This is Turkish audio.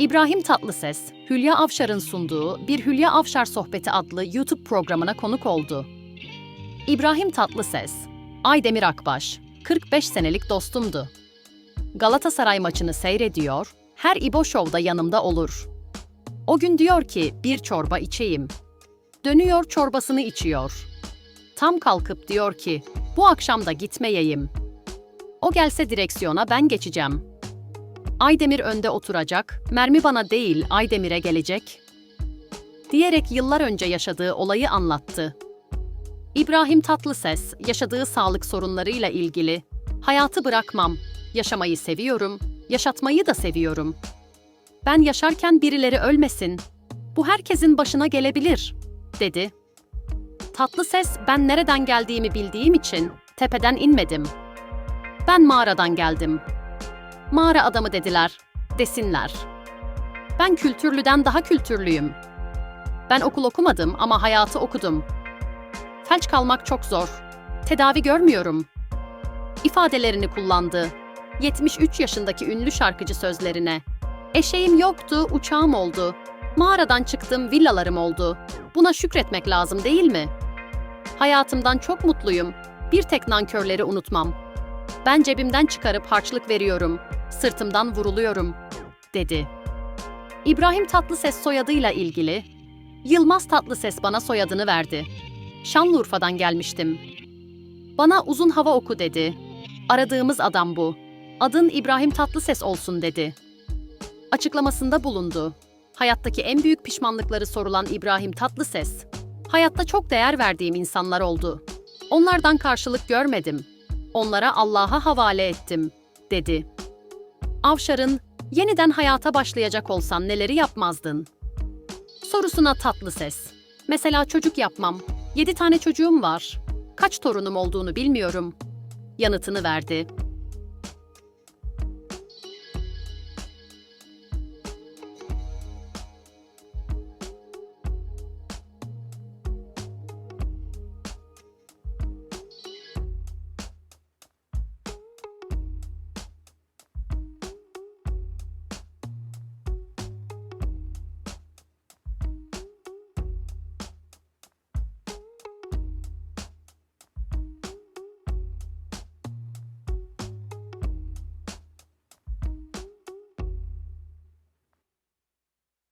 İbrahim Tatlıses, Hülya Avşar'ın sunduğu Bir Hülya Avşar Sohbeti adlı YouTube programına konuk oldu. İbrahim Tatlıses, Aydemir Akbaş, 45 senelik dostumdu. Galatasaray maçını seyrediyor, her İbo yanımda olur. O gün diyor ki bir çorba içeyim. Dönüyor çorbasını içiyor. Tam kalkıp diyor ki bu akşam da gitmeyeyim. O gelse direksiyona ben geçeceğim. Aydemir önde oturacak, mermi bana değil Aydemir'e gelecek. Diyerek yıllar önce yaşadığı olayı anlattı. İbrahim Tatlıses yaşadığı sağlık sorunlarıyla ilgili hayatı bırakmam, yaşamayı seviyorum, yaşatmayı da seviyorum. Ben yaşarken birileri ölmesin. Bu herkesin başına gelebilir, dedi. Tatlıses ben nereden geldiğimi bildiğim için tepeden inmedim. Ben mağaradan geldim. Mağara adamı dediler, desinler. Ben kültürlüden daha kültürlüyüm. Ben okul okumadım ama hayatı okudum. Felç kalmak çok zor. Tedavi görmüyorum. İfadelerini kullandı. 73 yaşındaki ünlü şarkıcı sözlerine. Eşeğim yoktu, uçağım oldu. Mağaradan çıktım, villalarım oldu. Buna şükretmek lazım değil mi? Hayatımdan çok mutluyum. Bir tek nankörleri unutmam. Ben cebimden çıkarıp harçlık veriyorum. Sırtımdan vuruluyorum, dedi. İbrahim Tatlıses soyadıyla ilgili, Yılmaz Tatlıses bana soyadını verdi. Şanlıurfa'dan gelmiştim. Bana uzun hava oku dedi. Aradığımız adam bu. Adın İbrahim Tatlıses olsun dedi. Açıklamasında bulundu. Hayattaki en büyük pişmanlıkları sorulan İbrahim Tatlıses, hayatta çok değer verdiğim insanlar oldu. Onlardan karşılık görmedim. Onlara Allah'a havale ettim, dedi. Avşar'ın yeniden hayata başlayacak olsan neleri yapmazdın? Sorusuna tatlı ses. Mesela çocuk yapmam. Yedi tane çocuğum var. Kaç torunum olduğunu bilmiyorum. Yanıtını verdi.